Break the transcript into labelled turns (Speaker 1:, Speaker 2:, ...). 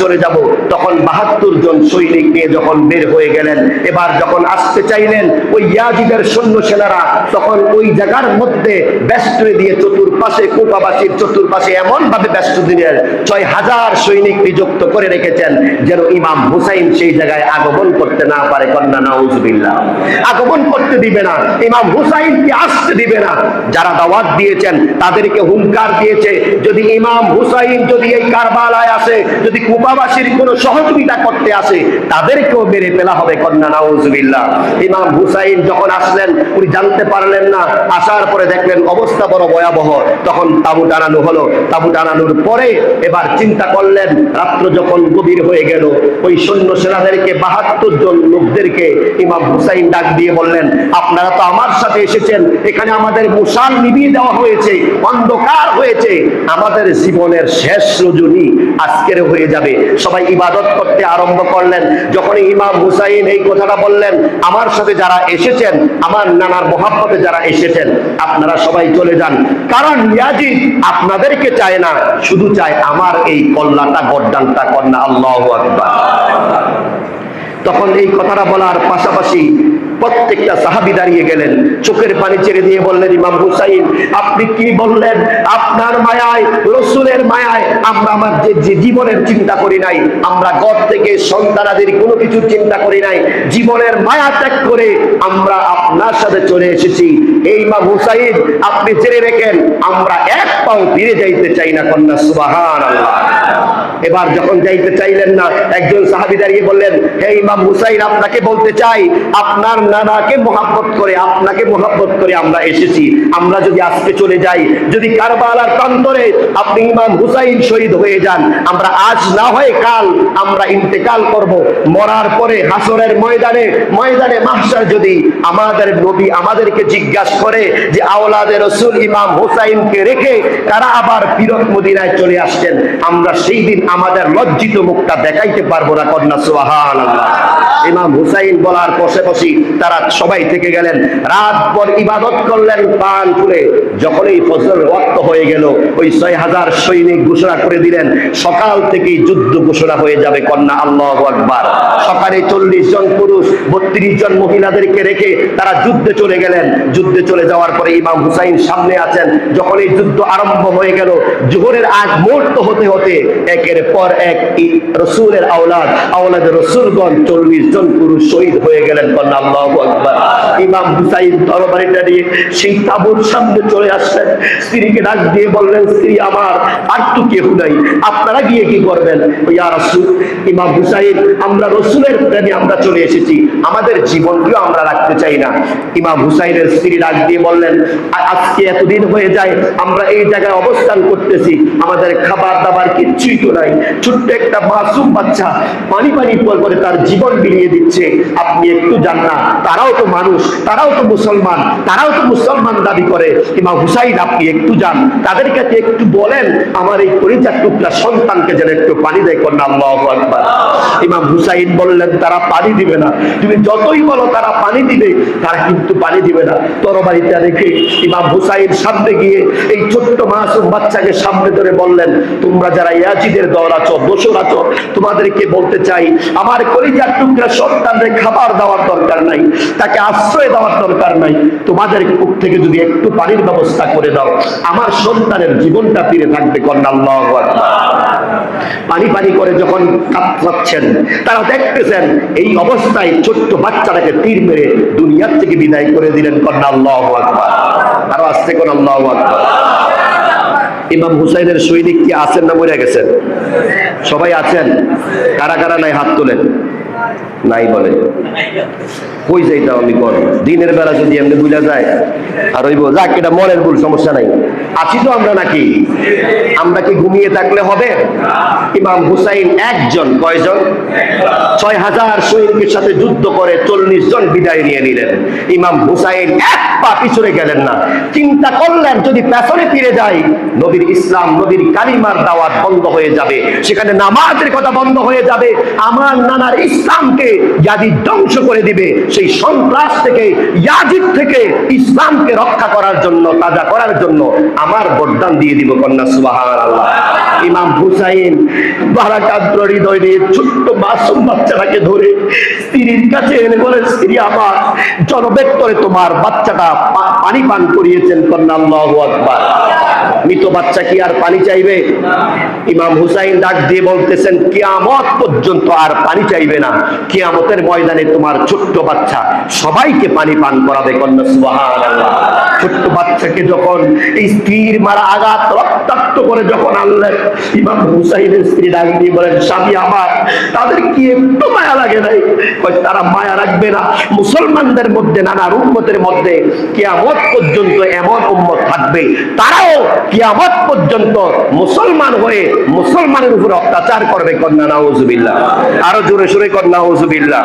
Speaker 1: চলে যাব, তখন বাহাত্তর জন সৈনিক নিয়ে যখন বের হয়ে গেলেন, এবার যখন আসতে চাইলেন ওই ইয়াজিদের সৈন্য সেনারা তখন ওই জায়গার মধ্যে ব্যস্ত দিয়ে চতুর্পাশে, কোপাবাসীর চতুর্পাশে এমন ভাবে ব্যস্ত দিলেন ছয় হাজার সৈনিক নিযুক্ত করে রেখেছেন, যেন ইমাম হুসাইন সেই জায়গায় আগমন করতে না পারে। কন্যা, নাউজুবিল্লাহ। আগমন করতে দিবে না, ইমাম হুসাইনকে আসতে দিবে না। যারা দাওয়াত দিয়েছেন, তাদেরকে হুঙ্কার দিয়েছে, যদি ইমাম হুসাইন যদি এই কারবালায় আসে, যদি কুবাবাসীর কোনো সহযোগিতা করতে আসে, তাদেরকেও মেরে ফেলা হবে কন্যা, নাউজুবিল্লাহ। ইমাম হুসাইন যখন আসলেন, উনি জানতে পারলেন না, আসার পরে দেখলেন অবস্থা বড় ভয়াবহ। তখন তাবু টানানো হলো। তাবু টানানোর পরে এবার চিন্তা করলেন, রাত্র যখন গভীর হয়ে গেল, ওই সৈন্য সেনাদেরকে বাহাত্তর জন লোকদেরকে ইমাম হুসাইন ডাক দিয়ে বললেন, আপনারা তো আমার সাথে এসেছেন, এখানে আমাদের মুসাল নিবিয়ে দেওয়া হয়েছে, অন্ধকার হয়েছে। আমাদের জীবনের শেষ রজনী আজকের হয়ে যাবে। সবাই ইবাদত করতে আরম্ভ করলেন। যখন ইমাম হুসাইন এই কথাটা বললেন, আমার সাথে যারা এসেছেন, আমার নানার মহাব্বতে যারা এসেছেন, আপনারা সবাই চলে যান। কারণ ইয়াজিদ আপনাদেরকে চায় না, শুধু চায় আমার এই কল্যাণটা গড্ডানটা কন্যা, আল্লাহ তখন এই কথাটা বলার পাশাপাশি প্রত্যেকটা সাহাবি দাঁড়িয়ে গেলেন। চোখের পানি ছেড়ে দিয়ে বললেন, ইমাম হুসাইন, আপনি কি বললেন? আপনার মায়ায়, রসুলের মায়ায় আমরা আমার যে জীবনের চিন্তা করি নাই, আমরা ঘর থেকে সন্তানাদের কোনো কিছু চিন্তা করি নাই, জীবনের মায়া ত্যাগ করে আমরা আপনার সাথে চলে এসেছি। এই ইমাম হুসাইন, আপনি জেনে রেখেন, আমরা এক পাও ফিরে যাইতে চাই না কন্যা সুবাহান আল্লাহ এবার যখন যাইতে চাইলেন না, একজন সাহাবি দাঁড়িয়ে বললেন, হে ইমাম হুসাইন, আপনাকে বলতে চাই, আপনার নানাকে মোহাব্বত করে, আপনাকে মোহাব্বত করে আমরা এসেছি। আমরা যদি আজকে চলে যাই, যদি কারবালার প্রান্তরে আপনি ইমাম হুসাইন শহীদ হয়ে যান, আমরা আজ না হয় কাল আমরা ইন্তেকাল করব। মরার পরে হাসরের ময়দানে ময়দানে মাহশার যদি আমাদের নবী আমাদেরকে জিজ্ঞাসা করে যে, আওলাদে রসুল ইমাম হুসাইনকে রেখে তারা আবার ফিরত মদিনায় চলে আসছেন? আমরা সেই দিন আমাদের লজ্জিত মুখটা দেখাইতে পারব না, কন্যা সুবাহান ইমাম হুসাইন বলার পাশাপাশি তারা সবাই থেকে গেলেন। রাত পর ইবাদত করলেন, পান খুলে। যখনই ফজর রক্ত হয়ে গেল, ওই ছয় হাজার সৈনিক ঘোষণা করে দিলেন, সকাল থেকেই যুদ্ধ ঘোষণা হয়ে যাবে, কন্যা, আল্লাহ আকবার। সকালে চল্লিশ জন পুরুষ, বত্রিশ জন মহিলাদেরকে রেখে তারা যুদ্ধে চলে গেলেন। যুদ্ধে চলে যাওয়ার পরে ইমাম হুসাইন সামনে আছেন। যখন এই যুদ্ধ আরম্ভ হয়ে গেল, জোহরের আগ মুহূর্ত হতে হতে একের পর এক রসুলের আওলাদ আওলাদ রসুলগণ চল্লিশ জন পুরুষ শহীদ হয়ে গেলেন ইমাম হুসাইন তরবারিটা নিয়ে সেই তাবুর সামনে চলে আসলেন। স্ত্রীকে ডাক দিয়ে বললেন, স্ত্রী আমার, আর তো কেউ নাই। আপনারা গিয়ে কি করবেন? ইয়া রাসূল, ইমাম হুসাইন, আমরা রসুলের প্রেমে আমরা চলে এসেছি। আমাদের জীবনকেও আমরা রাখতে চাই না। ইমাম হুসাইনের স্ত্রী ডাক দিয়ে বললেন আজকে এতদিন হয়ে যায়, আমরা এই জায়গায় অবস্থান করতেছি। আমাদের খাবার দাবার কিচ্ছুই তো নাই। ছোট্ট একটা মাসুম বাচ্চা পানি পানি পর করে তার জীবন বিলিয়ে দিচ্ছে। আপনি একটু জান না। তারাও তো মানুষ, তারাও তো মুসলমান, তারাও তো মুসলমান দাবি করে। ইমাম হুসাইন, আপনি একটু যান। তাদের কাছে একটু বলেন, আমার এই পরিচার টুকরা সন্তানকে যেন একটু পানি দেয় কন্যা, আল্লাহ আকবার। ইমাম হুসাইন বললেন, তারা পানি দিবে না। তুমি যতই বলো, তারা পানি দিবে। তারা কিন্তু পানি দিবে না। তরবারিটা রেখে ইমাম হুসাইন সামনে গিয়ে এই ছোট্ট মাসুম বাচ্চাকে সামনে ধরে বললেন, তোমরা যারা ইয়াজিদের দল আছো দোষর আছো তোমাদেরকে বলতে চাই, আমার কলিজার টুকরা সন্তানদের খাবার দেওয়ার দরকার নাই, তাকে আশ্রয় দেওয়ার দরকার নাই। তোমাদের মুখ থেকে যদি একটু পানির ব্যবস্থা করে দাও, আমার সন্তানের জীবনটা ফিরে থাকবে কন্যা পানি পানি করে যখন কাতরাচ্ছেন তারা দেখতেছেন, এই অবস্থায় ছোট্ট বাচ্চাটাকে তীর মেরে দুনিয়ার থেকে বিদায় করে দিলেন কন্যা আল্লাহ আকবার। আরও আসতে কোন ইমাম হুসাইনের সৈনিক কি আছেন না মরে গেছেন? সবাই আছেন? কারা কারা নাই হাত তোলেন? নাই বলে। কই যাইতাম আমি কর? দিনের বেলা যদি এমনি বুঝা যায়, আর ওইব যাক, এটা মনের ভুল, সমস্যা নাই। আছি তো আমরা নাকি? আমরা কি ঘুমিয়ে থাকলে হবে? ইমাম হুসাইন একজন, কয়জন? ছয় হাজার সৈনিকের সাথে যুদ্ধ করে চল্লিশ জন বিদায় নিয়ে নিলেন। ইমাম হুসাইন এক পা পিছনে গেলেন না। চিন্তা করলেন, যদি পেছনে ফিরে যায় নবীর ইসলাম, নবীর কালিমার দাওয়াত বন্ধ হয়ে যাবে। সেখানে নামাজের কথা বন্ধ হয়ে যাবে। আমার নানার ইসলাম ইসলামকে ইয়াজিদ ধ্বংস করে দিবে, সেই সন্ত্রাস থেকে, ইয়াজিদ থেকে ইসলামকে রক্ষা করার জন্য, তাজা করার জন্য আমার বরদান দিয়ে দিব কন্যা সুবাহ আল্লাহ ইমাম হুসাইন বারাকাদ্র হৃদয় নিয়ে ছোট্ট মাসুম বাচ্চাটাকে ধরে স্ত্রীর কাছে এনে বলে, স্ত্রী আমার, জনবেত্তরে তোমার বাচ্চাটা পানি পান করিয়েছেন কন্যা, আল্লাহু আকবার। মৃত বাচ্চা কি আর পানি চাইবে? ইমাম হুসাইন ডাক দিয়ে বলতেছেন, কিয়ামত পর্যন্ত আর পানি চাইবে না। কিয়ামতের ময়দানে তোমার ছোট্ট বাচ্চা সবাইকে পানি পান করাবে কন্যা, সুবহানাল্লাহ। ছোট্ট বাচ্চাকে যখন এই স্ত্রীর মারা আঘাত, রক্তাক্ত করে যখন আনলেন ইমাম হুসাইনের স্ত্রী ডাক দিয়ে বলেন, স্বামী আমার, তাদের কি একটু মায়া লাগে নাই? তারা মায়া রাখবে না। মুসলমানদের মধ্যে, নানা উম্মতের মধ্যে কিয়ামত পর্যন্ত এমন উম্মত থাকবে। তারাও কিয়ামত পর্যন্ত মুসলমান হয়ে মুসলমানের উপর অত্যাচার করবে। কন্যা নাউজুবিল্লাহ। আরও জোরে সোরে কন্যা নাউজুবিল্লাহ।